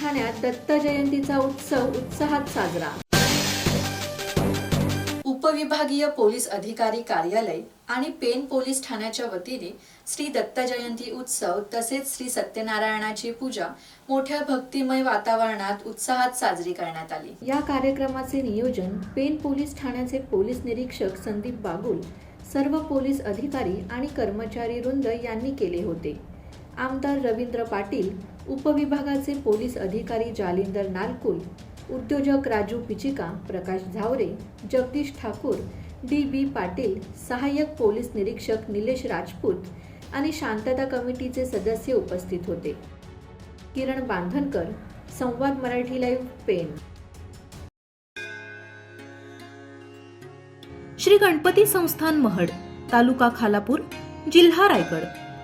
ठाण्यात दत्त जयंतीचा उत्सव उत्साहात साजरा. उपविभागीय पोलीस अधिकारी कार्यालय आणि पेन पोलीस ठाण्याच्या वतीने श्री दत्त जयंती उत्सव तसेच श्री सत्यनारायणाची पूजा मोठ्या भक्तिमय वातावरणात उत्साहात साजरी करण्यात आली. या कार्यक्रमाचे नियोजन पेन पोलीस ठाण्याचे पोलीस निरीक्षक संदीप बागुल सर्व पोलीस अधिकारी आणि कर्मचारी वृंद यांनी केले होते. आमदार रवींद्र पाटील उपविभागाचे पोलीस अधिकारी जालिंदर नालकुल उद्योजक राजू पिचिका प्रकाश झावरे जगदीश ठाकूर डी बी पाटील सहाय्यक पोलीस निरीक्षक निलेश राजपूत आणि शांतता कमिटीचे सदस्य उपस्थित होते. किरण बांधनकर संवाद मराठी लाईव्ह पेन श्री गणपती संस्थान महड तालुका खालापूर जिल्हा रायगड.